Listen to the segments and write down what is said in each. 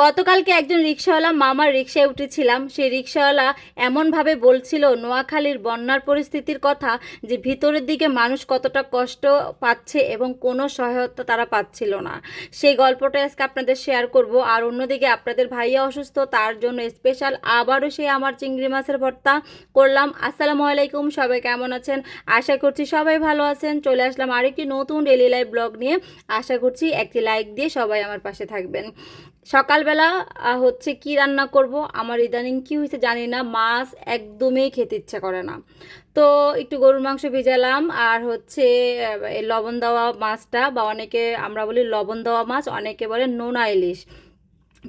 গতকালকে একজন রিক্সাওয়ালা মামার রিক্সায় উঠেছিলাম। সেই রিক্সাওয়ালা এমনভাবে বলছিল, নোয়াখালীর বন্যার পরিস্থিতির কথা যে ভিতরের দিকে মানুষ কতটা কষ্ট পাচ্ছে এবং কোনো সহায়তা তারা পাচ্ছিল না। সেই গল্পটা আজকে আপনাদের শেয়ার করব। আর অন্যদিকে আপনাদের ভাইয়া অসুস্থ, তার জন্য স্পেশাল আবারও সেই আমার চিংড়ি মাছের ভর্তা করলাম। আসসালামু আলাইকুম, সবাই কেমন আছেন? আশা করছি সবাই ভালো আছেন। চলে আসলাম আরেকটি নতুন ডেলি লাইফ ব্লগ নিয়ে। আশা করছি একটি লাইক দিয়ে সবাই আমার পাশে থাকবেন। সকালবেলা হচ্ছে কি রান্না করব? আমার ইদানিং কি হয়েছে জানি না, মাছ একদমই খেতে ইচ্ছা করে না। তো একটু গরুর মাংস ভেজালাম, আর হচ্ছে লবণ দেওয়া মাছটা, বা অনেকে আমরা বলি লবণ দেওয়া মাছ, অনেকে বলে নোনা ইলিশ।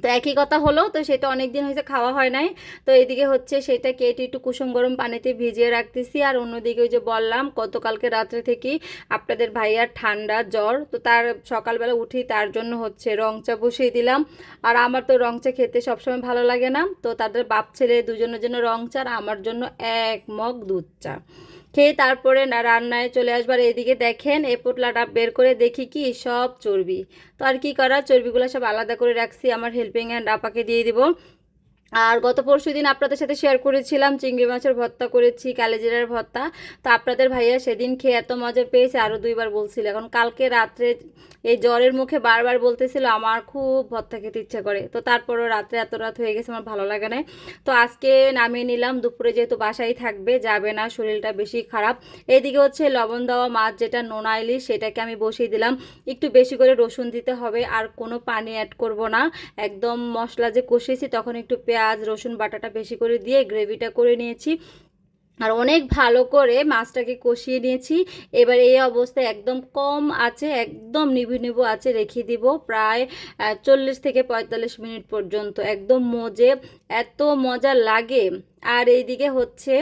তো একই কথা হলো, তো সেটা অনেক দিন হয়েছে, খাওয়া হয় নাই। তো এদিকে হচ্ছে সেটা কেটে একটু কুসুম গরম পানিতে ভিজিয়ে রাখতেছি। আর অন্যদিকে ওই যে বললাম, গতকালকে রাত্রে থেকে আপনাদের ভাইয়ার ঠান্ডা জ্বর, তো তার সকালবেলা উঠি তার জন্য হচ্ছে রং চা বসিয়ে দিলাম। আর আমার তো রং চা খেতে সবসময় ভালো লাগে না, তো তাদের বাপ ছেলে দুজনের জন্য রং চা আর আমার জন্য এক মগ দুধ চা। খেয়ে তারপরে রান্নায় চলে আসবার এদিকে দেখেন, এ পোটলাটা বের করে দেখি কি সব চর্বি। আর কি করা চর্বিগুলো সব আলাদা করে রাখছি। আমার হেল্পিং হ্যান্ড আপাকে দিয়ে দিব। আর গত পরশু দিন আপনাদের সাথে শেয়ার করেছিলাম, চিংড়ি মাছের ভর্তা করেছি, কালেজিরার ভর্তা। তো আপনাদের ভাইয়া সেদিন খেয়ে এত মজা পেয়েছে আরও দুইবার বলছিল। এখন কালকে রাত্রে এই জ্বরের মুখে বারবার বলতেছিল, আমার খুব ভর্তা খেতে ইচ্ছা করে। তো তারপরও রাত্রে এত রাত হয়ে গেছে, আমার ভালো লাগে না। তো আজকে নামিয়ে নিলাম, দুপুরে যেহেতু বাসায় থাকবে, যাবে না, শরীরটা বেশি খারাপ। এদিকে হচ্ছে লবণ দেওয়া মাছ, যেটা নোনা ইলিশ, সেটাকে আমি বসিয়ে দিলাম। একটু বেশি করে রসুন দিতে হবে, আর কোনো পানি অ্যাড করব না। একদম মশলা যে কষিয়েছি, তখন একটু পেঁয়াজ রসুন বাটাটা বেশি করে দিয়ে গ্রেভিটা করে নিয়েছি। আর অনেক ভালো করে মাছটাকে কষিয়ে নিয়েছি। এবার এই অবস্থায় একদম কম আছে একদম নিভু নিভু আছে রেখে দিব। প্রায় চল্লিশ থেকে পঁয়তাল্লিশ মিনিট পর্যন্ত একদম মজে, এত মজা লাগে। আর এইদিকে হচ্ছে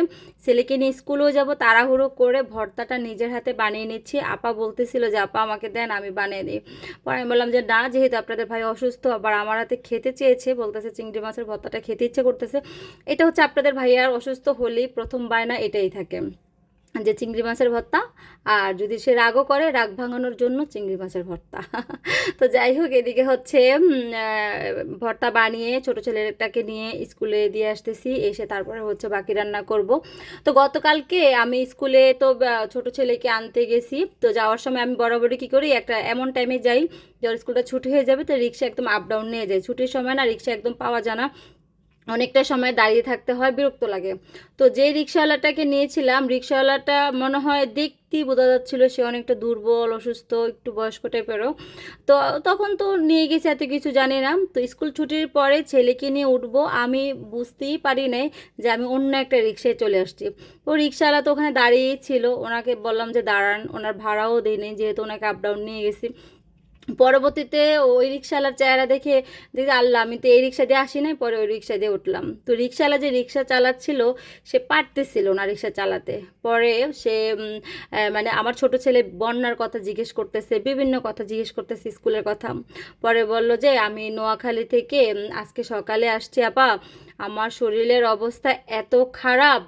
ছেলেকে নিয়ে স্কুলেও যাব, তাড়াহুড়ো করে ভর্তাটা নিজের হাতে বানিয়ে নিচ্ছি। আপা বলতেছিল যে, আপা, আমাকে দেন, আমি বানিয়ে দিই। পরে আমি বললাম যে, না, যেহেতু আপনাদের ভাই অসুস্থ, আবার আমার হাতে খেতে চেয়েছে, বলতেছে চিংড়ি মাছের ভর্তাটা খেতে ইচ্ছে করতেছে। এটা হচ্ছে আপনাদের ভাইয়ার অসুস্থ হলেই প্রথম বায়না এটাই থাকে। যে চিংড়ি মাছের ভর্তা, আর যদি সে রাগও করে, রাগ ভাঙানোর জন্য চিংড়ি মাছের ভর্তা। তো যাই হোক, এদিকে হচ্ছে ভর্তা বানিয়ে ছোট ছেলেটাকে নিয়ে স্কুলে দিয়ে আসতেছি, এসে তারপরে হচ্ছে বাকি রান্না করব। তো গতকালকে আমি স্কুলে তো ছোট ছেলেকে আনতে গেছি, তো যাওয়ার সময় আমি বরাবরই কী করি, একটা এমন টাইমে যাই যে ওর স্কুলটা ছুটি হয়ে যাবে, তো রিক্সা একদম আপ ডাউন নিয়ে যায় ছুটির সময় না, রিক্সা একদম পাওয়া যায় না। অনেকটা সময় দাঁড়িয়ে থাকতে হয়, বিরক্ত লাগে। তো যে রিক্সাওয়ালাটাকে নিয়েছিলাম, রিক্সাওয়ালাটা মনে হয় দেখতেই বোঝা যাচ্ছিল সে অনেকটা দুর্বল, অসুস্থ, একটু বয়স্ক টাইপেরও। তো তখন তো নিয়ে গেছে এত কিছু জানি না। তো স্কুল ছুটির পরে ছেলেকে নিয়ে উঠবো, আমি বুঝতেই পারি নাই যে আমি অন্য একটা রিক্সায় চলে আসছি। ও রিক্সাওয়ালা তো ওখানে দাঁড়িয়েই ছিল, ওনাকে বললাম যে দাঁড়ান, ওনার ভাড়াও দিইনি যেহেতু ওনাকে আপ ডাউন নিয়ে গেছি। পরবর্তীতে ওই রিক্সাওয়ালার চেহারা দেখে দেখি আল্লাহ, আমি তো এই রিক্সা দিয়ে আসি নাই, পরে ওই রিক্সা দিয়ে উঠলাম। তো রিক্সাওয়ালা যে রিক্সা চালাচ্ছিল, সে পারতেছিল না রিক্সা চালাতে। পরে সে মানে আমার ছোট ছেলে বন্যার কথা জিজ্ঞেস করতেছে, বিভিন্ন কথা জিজ্ঞেস করতেছে স্কুলের কথা। পরে বলল যে, আমি নোয়াখালী থেকে আজকে সকালে আসছি আপা। আমার শরীরের অবস্থা এত খারাপ।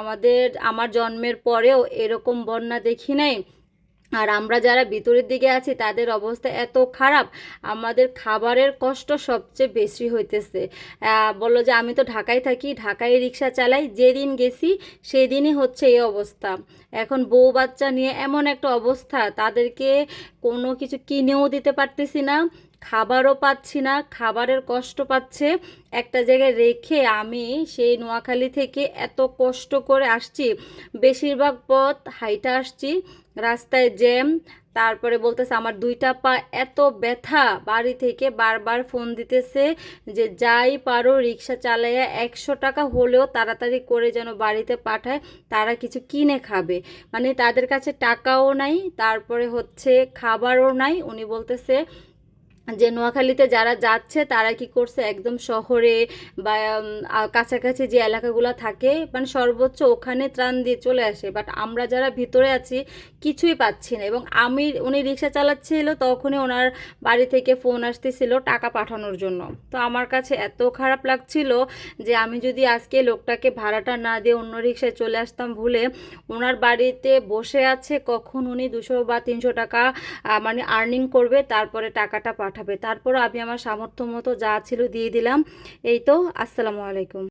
আমাদের, আমার জন্মের পরেও এরকম বন্যা দেখি নাই। আর আমরা যারা ভিতরের দিকে আছি, তাদের অবস্থা এত খারাপ, আমাদের খাবারের কষ্ট সবচেয়ে বেশি হইতেছে। বলল যে, আমি তো ঢাকায় থাকি, ঢাকায় রিক্সা চালাই, যেদিন গেছি সেদিনই হচ্ছে এই অবস্থা। এখন বউ বাচ্চা নিয়ে এমন একটা অবস্থা, তাদেরকে কোনো কিছু কিনেও দিতে পারতেছি না, খাবারও পাচ্ছি না, খাবারের কষ্ট পাচ্ছে। একটা জায়গায় রেখে আমি সেই নোয়াখালী থেকে এত কষ্ট করে আসছি, বেশিরভাগ পথ হাইটা আসছি রাস্তায় জ্যাম, তারপরে বলতেছে আমার দুইটা পা এত ব্যথা, বাড়ি থেকে বারবার ফোন দিতেছে যে যাই পারো রিক্সা চালাইয়া একশো টাকা হলেও তাড়াতাড়ি করে যেন বাড়িতে পাঠায়, তারা কিছু কিনে খাবে। মানে তাদের কাছে টাকাও নাই, তারপরে হচ্ছে খাবারও নাই। উনি বলতেছে যে নোয়াখালীতে যারা যাচ্ছে, তারা কি করছে? একদম শহরে বা কাছাকাছি যে এলাকাগুলো থাকে মানে সর্বোচ্চ ওখানে ত্রাণ দিয়ে চলে আসে। বাট আমরা যারা ভিতরে আছি, কিছুই পাচ্ছি না। এবং আমি, উনি রিক্সা চালাচ্ছিল, তখনই ওনার বাড়ি থেকে ফোন আসতেছিল টাকা পাঠানোর জন্য। তো আমার কাছে এত খারাপ লাগছিল যে আমি যদি আজকে লোকটাকে ভাড়াটা না দিয়ে অন্য রিক্সায় চলে আসতাম ভুলে, ওনার বাড়িতে বসে আছে কখন উনি দুশো বা তিনশো টাকা মানে আর্নিং করবে, তারপরে টাকাটা পাঠাবে। খাবে তারপর আমি আমার সামর্থ্য মতো যা ছিল দিয়ে দিলাম। এই তো আসসালামু আলাইকুম।